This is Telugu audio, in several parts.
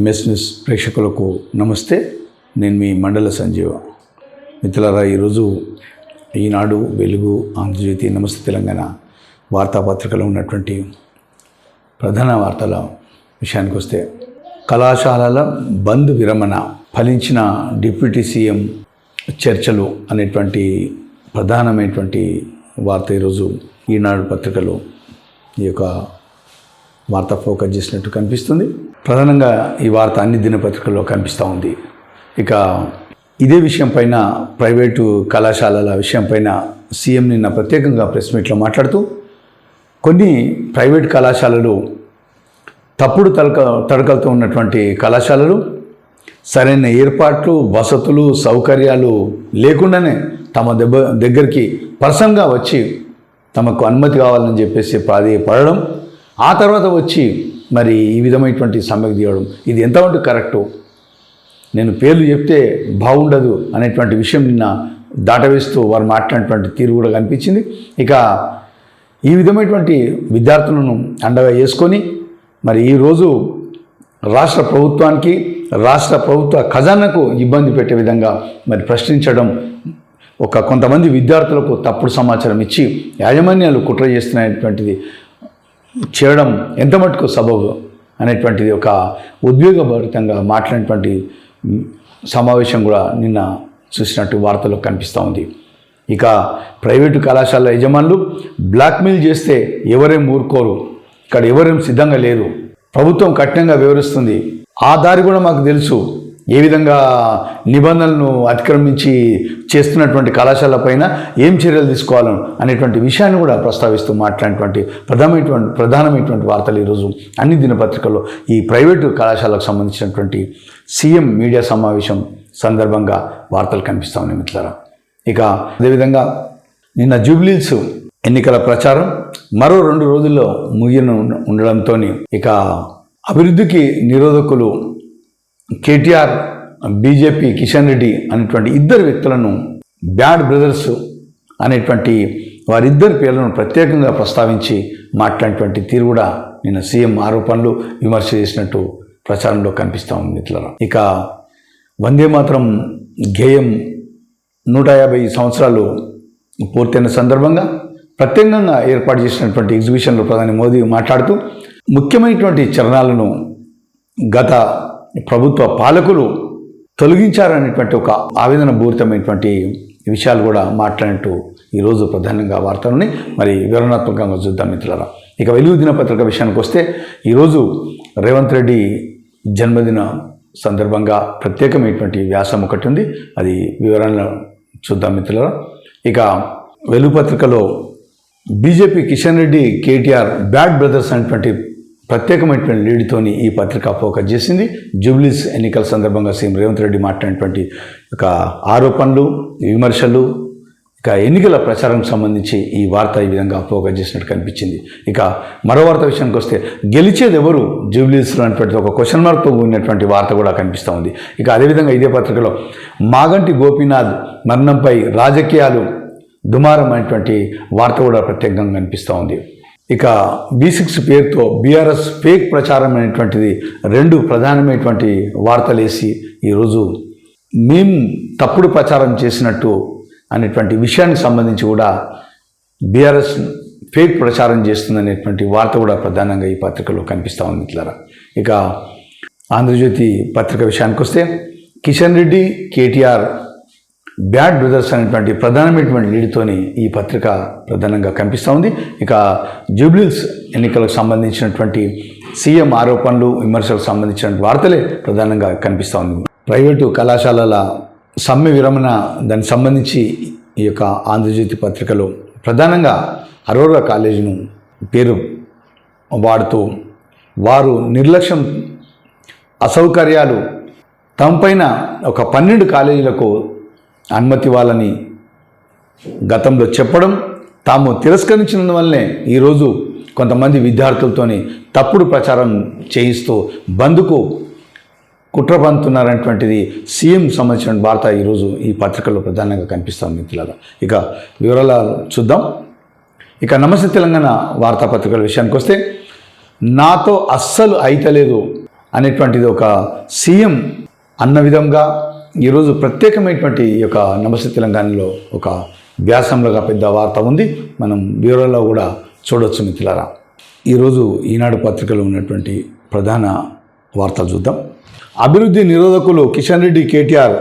ఎంఎస్ న్యూస్ ప్రేక్షకులకు నమస్తే. నేను మీ మండల సంజీవ. మిత్రులారా ఈరోజు ఈనాడు వెలుగు ఆంధ్రజ్యోతి నమస్తే తెలంగాణ వార్తాపత్రికలో ఉన్నటువంటి ప్రధాన వార్తల విషయానికి వస్తే కళాశాలల బంద్ విరమణ ఫలించిన డిప్యూటీ సీఎం చర్చలు అనేటువంటి ప్రధానమైనటువంటి వార్త ఈరోజు ఈనాడు పత్రికలో ఈ యొక్క వార్త ఫోకస్ చేసినట్టు కనిపిస్తుంది. ప్రధానంగా ఈ వార్త అన్ని దినపత్రికల్లో కనిపిస్తూ ఉంది. ఇక ఇదే విషయం పైన ప్రైవేటు కళాశాలల విషయం పైన సీఎం నిన్న ప్రత్యేకంగా ప్రెస్ మీట్లో మాట్లాడుతూ కొన్ని ప్రైవేట్ కళాశాలలు తప్పుడు తడక తడకలతో ఉన్నటువంటి కళాశాలలు సరైన ఏర్పాట్లు వసతులు సౌకర్యాలు లేకుండానే తమ దెబ్బ దగ్గరికి పర్సన్గా వచ్చి తమకు అనుమతి కావాలని చెప్పేసి ప్రాధేయపడడం ఆ తర్వాత వచ్చి మరి ఈ విధమైనటువంటి సమ్మెకు దిగడం ఇది ఎంతవరకు కరెక్టు? నేను పేర్లు చెప్తే బాగుండదు అనేటువంటి విషయం నిన్న దాటవేస్తూ వారు మాట్లాడినటువంటి తీరు కూడా కనిపించింది. ఇక ఈ విధమైనటువంటి విద్యార్థులను అండగా వేసుకొని మరి ఈరోజు రాష్ట్ర ప్రభుత్వానికి రాష్ట్ర ప్రభుత్వ ఖజానాకు ఇబ్బంది పెట్టే విధంగా మరి ప్రశ్నించడం ఒక కొంతమంది విద్యార్థులకు తప్పుడు సమాచారం ఇచ్చి యాజమాన్యాలు కుట్ర చేస్తున్నటువంటిది చేయడం ఎంత మటుకు సబబు అనేటువంటిది ఒక ఉద్వేగభరితంగా మాట్లాడినటువంటి సమావేశం కూడా నిన్న చూసినట్టు వార్తలో కనిపిస్తూ ఉంది. ఇక ప్రైవేటు కళాశాల యజమానులు బ్లాక్మెయిల్ చేస్తే ఎవరేం ఊరుకోరు ఇక్కడ ఎవరేం సిద్ధంగా లేరు. ప్రభుత్వం కఠినంగా వివరిస్తుంది. ఆ దారి కూడా మాకు తెలుసు. ఏ విధంగా నిబంధనలను అతిక్రమించి చేస్తున్నటువంటి కళాశాల పైన ఏం చర్యలు తీసుకోవాలను అనేటువంటి విషయాన్ని కూడా ప్రస్తావిస్తూ మాట్లాడినటువంటి ప్రధానమైనటువంటి ప్రధానమైనటువంటి వార్తలు ఈరోజు అన్ని దినపత్రికల్లో ఈ ప్రైవేటు కళాశాలకు సంబంధించినటువంటి సీఎం మీడియా సమావేశం సందర్భంగా వార్తలు కనిపిస్తూ ఉన్నాయి మిత్రులారా. ఇక అదేవిధంగా నిన్న జూబ్లీల్స్ ఎన్నికల ప్రచారం మరో రెండు రోజుల్లో ముగిన ఉండడంతో ఇక అభివృద్ధికి నిరోధకులు కేటీఆర్ బీజేపీ కిషన్ రెడ్డి అనేటువంటి ఇద్దరు వ్యక్తులను బ్యాడ్ బ్రదర్స్ అనేటువంటి వారిద్దరి పేర్లను ప్రత్యేకంగా ప్రస్తావించి మాట్లాడినటువంటి తీరు కూడా నిన్న సీఎం ఆరోపణలు విమర్శ చేసినట్టు ప్రచారంలో కనిపిస్తూ ఉంది ఇక వందే మాత్రం గేయం నూట యాభై సంవత్సరాలు పూర్తయిన సందర్భంగా ప్రత్యేకంగా ఏర్పాటు చేసినటువంటి ఎగ్జిబిషన్లో ప్రధాని మోదీ మాట్లాడుతూ ముఖ్యమైనటువంటి చరణాలను గత ప్రభుత్వ పాలకులు తొలగించారనేటువంటి ఒక ఆవేదనపూరితమైనటువంటి విషయాలు కూడా మాట్లాడినట్టు ఈరోజు ప్రధానంగా వార్తలని మరి వివరణాత్మకంగా చూద్దాం మిత్రులారా. ఇక వెలుగు దినపత్రిక విషయానికి వస్తే ఈరోజు రేవంత్ రెడ్డి జన్మదిన సందర్భంగా ప్రత్యేకమైనటువంటి వ్యాసం ఒకటి ఉంది. అది వివరాలను చూద్దాం మిత్రులారా. ఇక వెలుగు పత్రికలో BJP Kishan Reddy KTR bad brothers అనేటువంటి ప్రత్యేకమైనటువంటి లీడ్తోని ఈ పత్రిక ఫోకస్ చేసింది. జూబ్లీస్ ఎన్నికల సందర్భంగా సీఎం రేవంత్ రెడ్డి మాట్లాడినటువంటి ఒక ఆరోపణలు విమర్శలు ఇక ఎన్నికల ప్రచారం సంబంధించి ఈ వార్త ఈ విధంగా ఫోకస్ చేసినట్టు కనిపించింది. ఇక మరో వార్త విషయానికి వస్తే గెలిచేది ఎవరు? జూబ్లీస్లో అనేటువంటి ఒక క్వశ్చన్ మార్క్తో ఉన్నటువంటి వార్త కూడా కనిపిస్తూ ఉంది. ఇక అదేవిధంగా ఇదే పత్రికలో మాగంటి గోపీనాథ్ మరణంపై రాజకీయాలు దుమారం అనేటువంటి వార్త కూడా ప్రత్యేకంగా కనిపిస్తూ ఉంది. ఇక బీ సిక్స్ పేరుతో బీఆర్ఎస్ ఫేక్ ప్రచారం అనేటువంటిది రెండు ప్రధానమైనటువంటి వార్తలేసి ఈరోజు మేము తప్పుడు ప్రచారం చేసినట్టు అనేటువంటి విషయానికి సంబంధించి కూడా బీఆర్ఎస్ ఫేక్ ప్రచారం చేస్తుందనేటువంటి వార్త కూడా ప్రధానంగా ఈ పత్రికలో కనిపిస్తూ ఉంది మిత్రులారా. ఇక ఆంధ్రజ్యోతి పత్రిక విషయానికి వస్తే కిషన్ రెడ్డి కేటీఆర్ బ్యాడ్ బ్రదర్స్ అనేటువంటి ప్రధానమైనటువంటి లీడ్తోని ఈ పత్రిక ప్రధానంగా కనిపిస్తూ ఉంది. ఇక జూబ్లీస్ ఎన్నికలకు సంబంధించినటువంటి సీఎం ఆరోపణలు విమర్శలకు సంబంధించిన వార్తలే ప్రధానంగా కనిపిస్తూ ఉంది. ప్రైవేటు కళాశాలల సమ్మె విరమణ దానికి సంబంధించి ఈ యొక్క ఆంధ్రజ్యోతి పత్రికలో ప్రధానంగా అరోరా కాలేజీను పేరు వాడుతూ వారు నిర్లక్ష్యం అసౌకర్యాలు తమపైన ఒక పన్నెండు కాలేజీలకు అనుమతి ఇవ్వాలని గతంలో చెప్పడం తాము తిరస్కరించినందువల్లనే ఈరోజు కొంతమంది విద్యార్థులతోని తప్పుడు ప్రచారం చేయిస్తూ బంద్కు కుట్ర పంతున్నారనేటువంటిది సీఎం సంబంధించిన వార్త ఈరోజు ఈ పత్రికలో ప్రధానంగా కనిపిస్తుంది మిత్రులారా. ఇక వివరాలు చూద్దాం. ఇక నమస్తే తెలంగాణ వార్తాపత్రికల విషయానికి వస్తే నాతో అస్సలు అయితలేదు అనేటువంటిది ఒక సీఎం అన్న విధంగా ఈరోజు ప్రత్యేకమైనటువంటి ఈ యొక్క నమస్తే తెలంగాణలో ఒక వ్యాసంలోగా పెద్ద వార్త ఉంది. మనం బ్యూరోలో కూడా చూడొచ్చు మిత్రులారా. ఈరోజు ఈనాడు పత్రికలో ఉన్నటువంటి ప్రధాన వార్తలు చూద్దాం. అభివృద్ధి నిరోధకులు కిషన్ రెడ్డి కేటీఆర్.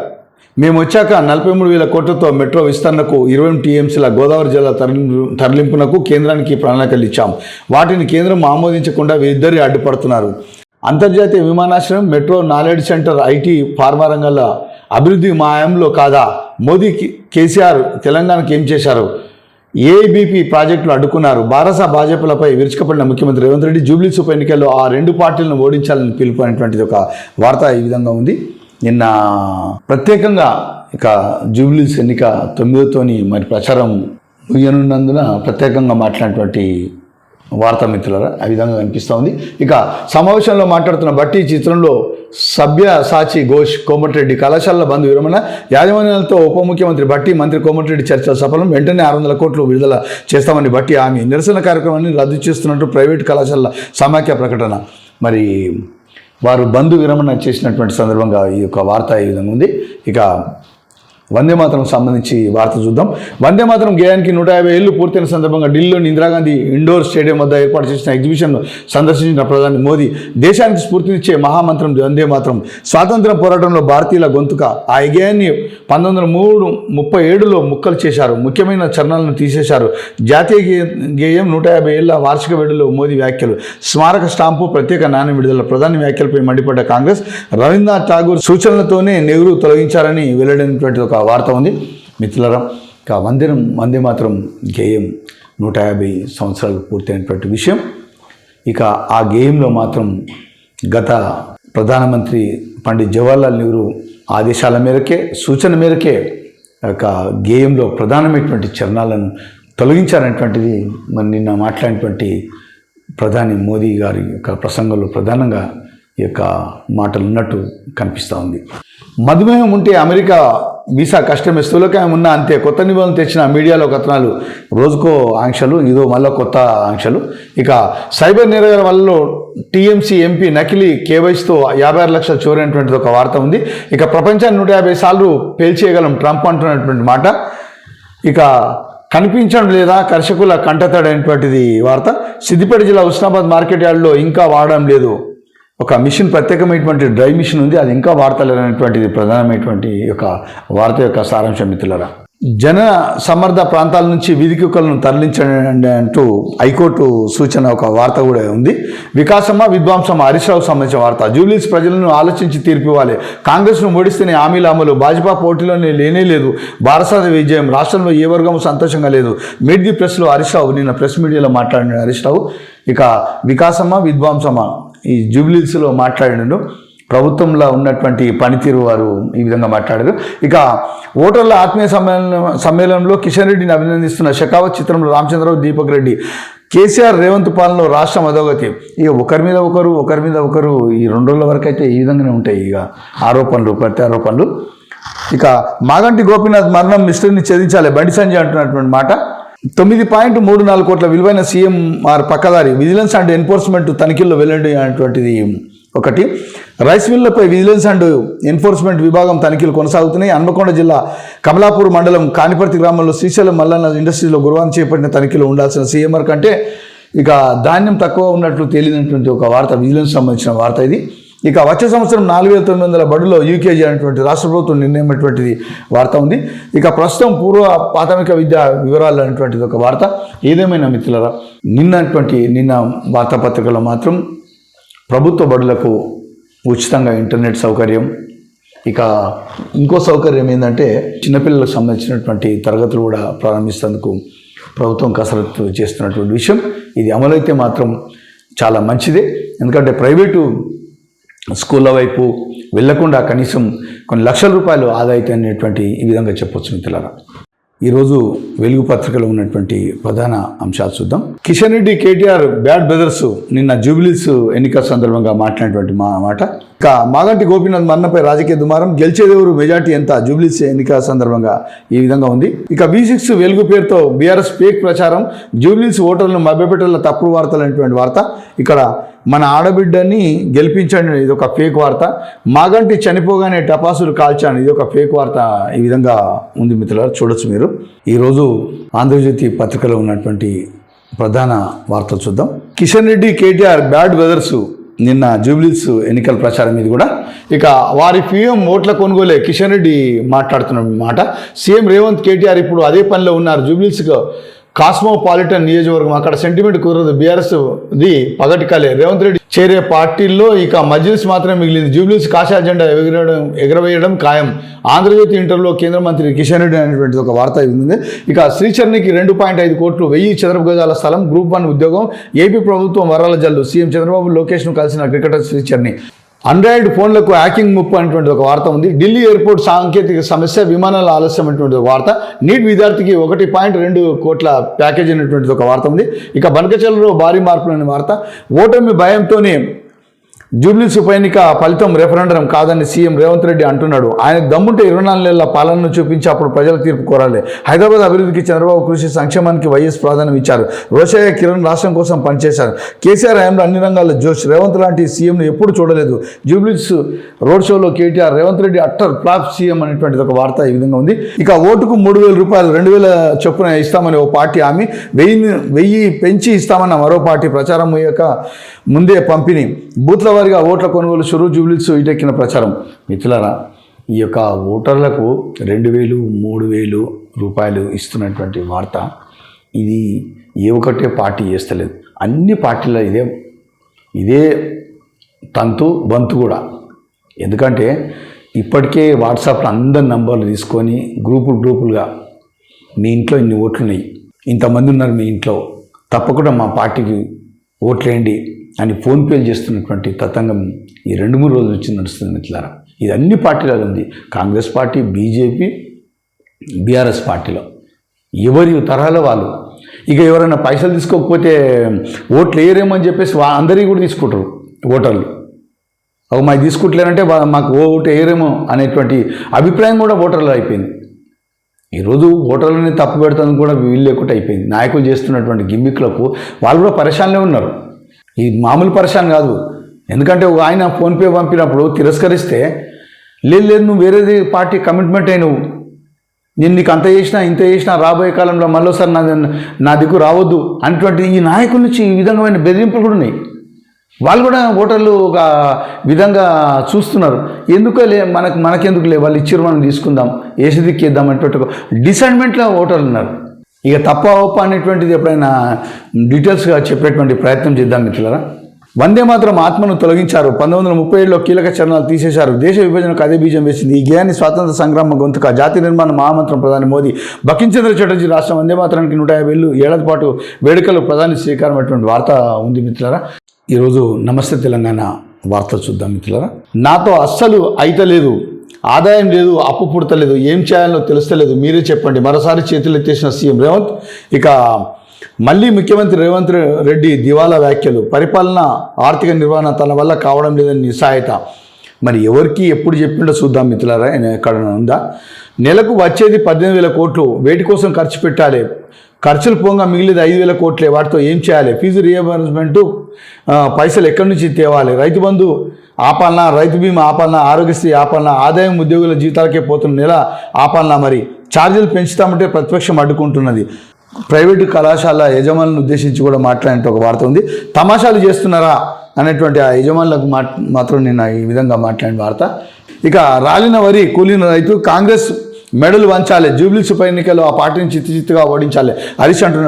మేము వచ్చాక నలభై మూడు వేల కోట్లతో మెట్రో విస్తరణకు ఇరవై టీఎంసీల గోదావరి జిల్లా తరలి తరలింపునకు కేంద్రానికి ప్రణాళికలు ఇచ్చాం. వాటిని కేంద్రం ఆమోదించకుండా వీరిద్దరి అడ్డుపడుతున్నారు. అంతర్జాతీయ విమానాశ్రయం metro knowledge centre IT pharma రంగాల అభివృద్ధి మాయంలో కాదా? మోదీ కేసీఆర్ తెలంగాణకు ఏం చేశారు? ఏబీపీ ప్రాజెక్టులు అడ్డుకున్నారు. భారస భాజపాలపై విరుచుకపడిన ముఖ్యమంత్రి రేవంత్ రెడ్డి జూబ్లీస్ ఉప ఎన్నికల్లో ఆ రెండు పార్టీలను ఓడించాలని పిలుపు అనేటువంటిది ఒక వార్త ఈ విధంగా ఉంది. నిన్న ప్రత్యేకంగా ఇక జూబ్లీస్ ఎన్నిక తొమ్మిదితోని మరి ప్రచారం ముగియనున్నందున ప్రత్యేకంగా మాట్లాడినటువంటి వార్తా మిత్రులరా ఆ విధంగా కనిపిస్తూ ఉంది. ఇక సమావేశంలో మాట్లాడుతున్న బట్టి చిత్రంలో సభ్య సాచి ఘోష్ కోమటిరెడ్డి కళాశాలల బంధు విరమణ యాజమాన్యాలతో ఉప ముఖ్యమంత్రి బట్టి మంత్రి కోమటిరెడ్డి చర్చల సఫలం వెంటనే ఆరు వందల కోట్లు విడుదల చేస్తామని బట్టి ఆమె నిరసన కార్యక్రమాన్ని రద్దు చేస్తున్నట్టు ప్రైవేట్ కళాశాలల సమాఖ్య ప్రకటన. మరి వారు బంధు విరమణ చేసినటువంటి సందర్భంగా ఈ యొక్క వార్త ఈ విధంగా ఉంది. ఇక వందే మాతరం సంబంధించి వార్త చూద్దాం. వందే మాతరం గేయానికి నూట యాభై ఏళ్ళు పూర్తయిన సందర్భంగా ఢిల్లీలోని ఇందిరాగాంధీ ఇండోర్ స్టేడియం వద్ద ఏర్పాటు చేసిన ఎగ్జిబిషన్ను సందర్శించిన ప్రధాని మోదీ దేశానికి స్ఫూర్తినిచ్చే మహామంత్రం వందే మాతరం. స్వాతంత్ర పోరాటంలో భారతీయుల గొంతుక ఆ గేయాన్ని పంతొమ్మిది వందల మూడు ముప్పై ఏడులో ముక్కలు చేశారు. ముఖ్యమైన చరణాలను తీసేశారు. జాతీయ గేయం నూట యాభై ఏళ్ళ వార్షిక వేడులో మోదీ వ్యాఖ్యలు. స్మారక స్టాంపు ప్రత్యేక నాణ్యం విడుదల ప్రధాని వ్యాఖ్యలపై మండిపడ్డ కాంగ్రెస్ రవీంద్రనాథ్ ఠాగూర్ సూచనలతోనే నెహ్రూ తొలగించారని వెల్లడైనటువంటి ఒక వార్త ఉంది. మిత్రులరా ఇక మందిరం మంది మాత్రం గేయం నూట యాభై సంవత్సరాలు పూర్తయినటువంటి విషయం. ఇక ఆ గేయంలో మాత్రం గత ప్రధానమంత్రి పండిత్ జవహర్లాల్ నెహ్రూ ఆదేశాల మేరకే సూచన మేరకే ఆ యొక్క గేయంలో ప్రధానమైనటువంటి చరణాలను తొలగించారనేటువంటిది మరి నిన్న మాట్లాడినటువంటి ప్రధాని మోదీ గారి యొక్క ప్రసంగంలో ప్రధానంగా ఈ యొక్క మాటలు ఉన్నట్టు కనిపిస్తూ ఉంది. మధుమేహం ఉంటే అమెరికా వీసా కష్టమే స్థూలకాయం ఉన్నా అంతే. కొత్త నిబంధనలు తెచ్చిన మీడియాలో కథనాలు రోజుకో ఆంక్షలు ఇదో మళ్ళీ కొత్త ఆంక్షలు. ఇక సైబర్ నేరగాల వల్ల టీఎంసీ ఎంపీ నకిలీ కేవైసీతో యాభై ఆరు లక్షల చోరైనటువంటిది ఒక వార్త ఉంది. ఇక ప్రపంచాన్ని నూట యాభై సార్లు పేల్చేయగలం ట్రంప్ అంటున్నటువంటి మాట. ఇక కనిపించడం లేదా కర్షకుల కంటతడైనటువంటిది వార్త. సిద్దిపేట జిల్లా ఉస్నాబాద్ మార్కెట్ యార్డ్లో ఇంకా వాడడం లేదు. ఒక మిషన్ ప్రత్యేకమైనటువంటి డ్రై మిషన్ ఉంది. అది ఇంకా వార్తలేనటువంటిది ప్రధానమైనటువంటి యొక్క వార్త యొక్క సారాంశం మిత్రులరా. జన సమర్థ ప్రాంతాల నుంచి వీధి కుక్కలను తరలించండి అంటూ హైకోర్టు సూచన ఒక వార్త కూడా ఉంది. వికాసమా విద్వాంసమా హరీష్ సంబంధించిన వార్త. జూబ్లీస్ ప్రజలను ఆలోచించి తీర్పు ఇవ్వాలి కాంగ్రెస్ను ఓడిస్తేనే హామీల అమలు. భాజపా పోటీలోనే లేనే లేదు. భారసాద విజయం. రాష్ట్రంలో ఏ వర్గం సంతోషంగా లేదు. మిడ్ ది ప్రెస్లో హరీష్రావు నిన్న ప్రెస్ మీడియాలో మాట్లాడిన హరీష్రావు ఇక వికాసమా విద్వాంసమా ఈ జూబ్లీస్లో మాట్లాడినాడు ప్రభుత్వంలో ఉన్నటువంటి పనితీరు వారు ఈ విధంగా మాట్లాడారు. ఇక ఓటర్ల ఆత్మీయ సమ్మేళనం సమ్మేళనంలో కిషన్ రెడ్డిని అభినందిస్తున్న షకావత్ చిత్రంలో రామచంద్రరావు దీపక్ రెడ్డి కేసీఆర్ రేవంత్ పాలనలో రాష్ట్రం అధోగతి. ఇక ఒకరి మీద ఒకరు ఒకరి మీద ఒకరు ఈ రెండు రోజుల వరకు అయితే ఈ విధంగానే ఉంటాయి ఇక ఆరోపణలు ప్రత్యారోపణలు. ఇక మాగంటి గోపీనాథ్ మరణం మిస్టర్ని చదివించాలి బండి సంజయ్ అంటున్నటువంటి మాట. తొమ్మిది పాయింట్ మూడు నాలుగు కోట్ల విలువైన సీఎం ఆర్ పక్కదారి విజిలెన్స్ అండ్ ఎన్ఫోర్స్మెంట్ తనిఖీల్లో వెల్లడి అనేటువంటిది ఒకటి. రైస్ మిల్లపై విజిలెన్స్ అండ్ ఎన్ఫోర్స్మెంట్ విభాగం తనిఖీలు కొనసాగుతున్నాయి. హన్మకొండ జిల్లా కమలాపూర్ మండలం కానిపర్తి గ్రామంలో శ్రీశైలం మల్లన్న ఇండస్ట్రీలో గురువారం చేపట్టిన తనిఖీలు ఉండాల్సిన సీఎంఆర్ కంటే ఇక ధాన్యం తక్కువ ఉన్నట్లు తేలినటువంటి ఒక వార్త విజిలెన్స్ సంబంధించిన వార్త ఇది. ఇక వచ్చే సంవత్సరం నాలుగు వేల తొమ్మిది వందల బడులో యూకేజీ అనేటువంటి రాష్ట్ర ప్రభుత్వం నిర్ణయం అటువంటిది వార్త ఉంది. ఇక ప్రస్తుతం పూర్వ ప్రాథమిక విద్యా వివరాలు అనేటువంటిది ఒక వార్త. ఏదేమైనా మిత్రులరా నిన్నటువంటి నిన్న వార్తాపత్రికలో మాత్రం ప్రభుత్వ బడులకు ఉచితంగా ఇంటర్నెట్ సౌకర్యం ఇక ఇంకో సౌకర్యం ఏంటంటే చిన్నపిల్లలకు సంబంధించినటువంటి తరగతులు కూడా ప్రారంభిస్తేందుకు ప్రభుత్వం కసరత్తు చేస్తున్నటువంటి విషయం. ఇది అమలైతే మాత్రం చాలా మంచిదే. ఎందుకంటే ప్రైవేటు స్కూళ్ళ వైపు వెళ్ళకుండా కనీసం కొన్ని లక్షల రూపాయలు ఆదాయితే అనేటువంటి ఈ విధంగా చెప్పొచ్చు మిత్రులారా. ఈరోజు వెలుగు పత్రికలో ఉన్నటువంటి ప్రధాన అంశాలు చూద్దాం. కిషన్ రెడ్డి కేటీఆర్ బ్యాడ్ బ్రదర్స్ నిన్న జూబిలీస్ ఎన్నికల సందర్భంగా మాట్లాడినటువంటి మా మాట. ఇక మాగంటి గోపీనాథ్ మన్నపై రాజకీయ దుమారం గెలిచేదెవరు మెజార్టీ ఎంత జూబిలీస్ ఎన్నికల సందర్భంగా ఈ విధంగా ఉంది. ఇక బీ సిక్స్ వెలుగు పేరుతో బీఆర్ఎస్ ఫేక్ ప్రచారం జూబిలీస్ ఓటర్లను మభ్యపెట్టల తప్పుడు వార్తలు అనేటువంటి వార్త. ఇక్కడ మన ఆడబిడ్డని గెలిపించండి. ఇది ఒక ఫేక్ వార్త. మాగంటి చనిపోగానే టపాసులు కాల్చాను. ఇది ఒక ఫేక్ వార్త ఈ విధంగా ఉంది మిత్రులారు. చూడొచ్చు మీరు. ఈరోజు ఆంధ్రజ్యోతి పత్రికలో ఉన్నటువంటి ప్రధాన వార్తలు చూద్దాం. కిషన్ రెడ్డి కేటీఆర్ బ్యాడ్ వెదర్స్ నిన్న జూబ్లీస్ ఎన్నికల ప్రచారం మీద కూడా. ఇక వారి పీఎం ఓట్ల కొనుగోలే కిషన్ రెడ్డి మాట్లాడుతున్న మాట. సీఎం రేవంత్ కేటీఆర్ ఇప్పుడు అదే పనిలో ఉన్నారు. జూబ్లీస్కి కాస్మోపాలిటన్ నియోజకవర్గం అక్కడ సెంటిమెంట్ కుదరదు. బీఆర్ఎస్ ది పగటికలే రేవంత్ రెడ్డి చేరే పార్టీల్లో ఇక మజ్లిస్ మాత్రమే మిగిలింది. జూబ్లీస్ కాషా జెండా ఎగరడం ఎగరవేయడం ఖాయం. ఆంధ్రజ్యోతి ఇంటర్లో కేంద్ర మంత్రి కిషన్ రెడ్డి అనేటువంటి ఒక వార్త ఉంది ఇక శ్రీచరణికి రెండు పాయింట్ ఐదు కోట్లు వెయ్యి చదరపు గజాల స్థలం గ్రూప్ వన్ ఉద్యోగం ఏపీ ప్రభుత్వం వరాల జల్లు. సీఎం చంద్రబాబు లోకేష్ను కలిసిన క్రికెటర్ శ్రీచరణి ఆండ్రాయిడ్ ఫోన్లకు హ్యాకింగ్ ముప్పు అనేటువంటి ఒక వార్త ఉంది. ఢిల్లీ ఎయిర్పోర్ట్ సాంకేతిక సమస్య విమానాల ఆలస్యం అనేటువంటి ఒక వార్త. నీట్ విద్యార్థికి ఒకటి పాయింట్ రెండు కోట్ల ప్యాకేజ్ అనేటువంటిది ఒక వార్త ఉంది. ఇక బనకచల్లో భారీ మార్పులు అనే వార్త. ఓటమి భయంతోనే జూబ్లీస్ ఉప ఎన్నిక ఫలితం రెఫరెండం కాదని సీఎం రేవంత్ రెడ్డి అంటున్నాడు. ఆయన దమ్ముంటే ఇరవై నాలుగు నెలల పాలనను చూపించి అప్పుడు ప్రజల తీర్పు కోరాలి. హైదరాబాద్ అభివృద్ధికి చంద్రబాబు కృషి సంక్షేమానికి వైఎస్ ప్రాధాన్యం ఇచ్చారు. రోషయ్య కిరణ్ రాష్ట్రం కోసం పనిచేశారు. కేసీఆర్ హయాంలో అన్ని రంగాల్లో జోష్ రేవంత్ లాంటి సీఎంను ఎప్పుడు చూడలేదు. జూబ్లీస్ రోడ్ షోలో KTR Revanth Reddy utter flop CM అనేటువంటిది ఒక వార్త ఈ విధంగా ఉంది. ఇక ఓటుకు మూడు వేల రూపాయలు రెండు వేల చొప్పున ఇస్తామని ఓ పార్టీ హామీ. వెయ్యి వెయ్యి పెంచి ఇస్తామన్న మరో పార్టీ ప్రచారం అయ్యాక ముందే పంపిణీ. బూత్ల వారిగా ఓట్ల కొనుగోలు షురూ జూబ్లీస్ ఇటెక్కిన ప్రచారం. మిత్రులారా ఈ యొక్క ఓటర్లకు రెండు వేలు మూడు వేలు రూపాయలు ఇస్తున్నటువంటి వార్త ఇది ఏ ఒక్కటే పార్టీ చేస్తలేదు. అన్ని పార్టీల ఇదే ఇదే తంతు బంతు కూడా. ఎందుకంటే ఇప్పటికే వాట్సాప్లో అందరి నంబర్లు తీసుకొని గ్రూపులు గ్రూపులుగా మీ ఇంట్లో ఇన్ని ఓట్లు ఉన్నాయి ఇంతమంది ఉన్నారు మీ ఇంట్లో. తప్పకుండా మా పార్టీకి ఓట్లేయండి అని ఫోన్పేలు చేస్తున్నటువంటి తతంగం ఈ రెండు మూడు రోజుల నుంచి నడుస్తుంది మిత్రులారా. ఇది అన్ని పార్టీలలో ఉంది. కాంగ్రెస్ పార్టీ బీజేపీ బీఆర్ఎస్ పార్టీలో. ఎవరి తరహాలో వాళ్ళు. ఇక ఎవరైనా పైసలు తీసుకోకపోతే ఓట్లు వేయరేమో అని చెప్పేసి వా అందరికీ కూడా తీసుకుంటారు ఓటర్లు. అవి మాకు తీసుకుంటలేనంటే మాకు మాకు ఓటు వేయరేమో అనేటువంటి అభిప్రాయం కూడా ఓటర్లు అయిపోయింది. ఈరోజు ఓటర్లని తప్పు పెడతాను కూడా వీళ్ళు లేకుండా అయిపోయింది. నాయకులు చేస్తున్నటువంటి గిమ్మిక్లకు వాళ్ళు కూడా పరేషాన్లే ఉన్నారు. ఈ మామూలు పరేషాన్ కాదు. ఎందుకంటే ఒక ఆయన ఫోన్పే పంపినప్పుడు తిరస్కరిస్తే లేదు లేదు నువ్వు వేరేది పార్టీ కమిట్మెంట్ అయినవు నేను నీకు అంత చేసినా ఇంత చేసినా రాబోయే కాలంలో మళ్ళీసారి నా నా దిక్కు రావద్దు. అటువంటి ఈ నాయకుల నుంచి ఈ విధంగా బెదిరింపులు కూడా ఉన్నాయి. వాళ్ళు కూడా ఓటర్లు ఒక విధంగా చూస్తున్నారు. ఎందుకులే మనకు మనకెందుకులే వాళ్ళు ఇచ్చిరు మనం తీసుకుందాం ఏసి దిక్కేద్దాం అనేటువంటి ఒక డిసైడ్మెంట్లో ఓటర్లు ఉన్నారు. ఇక తప్ప ఒప్ప అనేటువంటిది ఎప్పుడైనా డీటెయిల్స్గా చెప్పేటువంటి ప్రయత్నం చేద్దాం మిత్రులరా. వందే మాత్రం ఆత్మను తొలగించారు. పంతొమ్మిది వందల ముప్పై ఏడులో కీలక చరణాలు తీసేశారు. దేశ విభజనకు అదే బీజం వేసింది. ఈ గేయాన్ని స్వాతంత్ర సంగ్రామ గొంతుక జాతి నిర్మాణ మహామంత్రం ప్రధాని మోదీ బకించంద్ర చటర్జీ రాష్ట్రం వందే మాత్రానికి నూట యాభై ఏళ్ళు ఏడాది పాటు వేడుకలు ప్రధాని శ్రీకారం అటువంటి వార్త ఉంది మిత్రులారా. ఈరోజు నమస్తే తెలంగాణ వార్త చూద్దాం మిత్రులరా. నాతో అస్సలు అయితలేదు ఆదాయం లేదు అప్పు పుడతలేదు ఏం చేయాలో తెలుస్తలేదు. మీరే చెప్పండి. మరోసారి చేతులు ఎత్తేసిన సీఎం రేవంత్ ఇక మళ్ళీ ముఖ్యమంత్రి రేవంత్ రెడ్డి దివాలా వ్యాఖ్యలు. పరిపాలన ఆర్థిక నిర్వహణ తన వల్ల కావడం లేదని నిస్సాయత. మరి ఎవరికి ఎప్పుడు చెప్పిండో చూద్దాం మిత్రులారా. ఎక్కడ ఉందా? నెలకు వచ్చేది పద్దెనిమిది వేల కోట్లు. వేటి కోసం ఖర్చు పెట్టాలి. ఖర్చులు పోగా మిగిలింది ఐదు వేల కోట్లే. వాటితో ఏం చేయాలి? ఫీజు రియంబర్స్మెంట్ పైసలు ఎక్కడి నుంచి తేవాలి? రైతు బంధు ఆపాలన? రైతు బీమా ఆపాలన? ఆరోగ్యశ్రీ ఆపాలన? ఆదాయం ఉద్యోగుల జీతాలకే పోతున్న నెల ఆపాలన మరి? ఛార్జీలు పెంచుతామంటే ప్రతిపక్షం అడ్డుకుంటున్నది. ప్రైవేటు కళాశాల యజమానులను ఉద్దేశించి కూడా మాట్లాడినట్టు ఒక వార్త ఉంది. తమాషాలు చేస్తున్నారా? అనేటువంటి ఆ యజమానులకు మాత్రం నేను ఈ విధంగా మాట్లాడిన వార్త. ఇక రాలిన వరి కూలిన రైతు కాంగ్రెస్ మెడలు వంచాలి. జూబ్లీస్ ఉప ఎన్నికల్లో ఆ పార్టీని చిత్తుచిత్తుగా ఓడించాలి. హరీష్ అంటున్న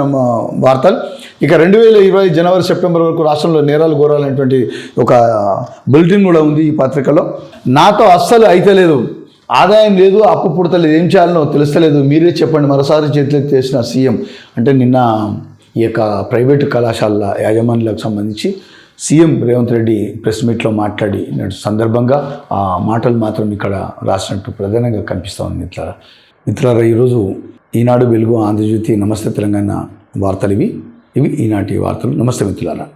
వార్తలు. ఇక రెండు వేల ఇరవై జనవరి సెప్టెంబర్ వరకు రాష్ట్రంలో నేరాలు ఘోరాలనేటువంటి ఒక బులెటిన్ కూడా ఉంది ఈ పత్రికలో. నాతో అస్సలు అయితే లేదు. ఆదాయం లేదు అప్పు పుడతలేదు. ఏం చేయాలనో తెలుస్తలేదు. మీరే చెప్పండి. మరోసారి చేతులకు చేసిన సీఎం. అంటే నిన్న ఈ యొక్క ప్రైవేటు కళాశాలల యాజమాన్యాలకు సంబంధించి సీఎం రేవంత్ రెడ్డి ప్రెస్ మీట్లో మాట్లాడి సందర్భంగా ఆ మాటలు మాత్రం ఇక్కడ రాసినట్టు ప్రధానంగా కనిపిస్తూ ఉంది మిత్రులారా మిత్రులారా ఈరోజు ఈనాడు వెలుగు ఆంధ్రజ్యోతి నమస్తే తెలంగాణ వార్తలు ఇవి. ఇవి ఈనాటి వార్తలు. నమస్తే మిత్రులారా.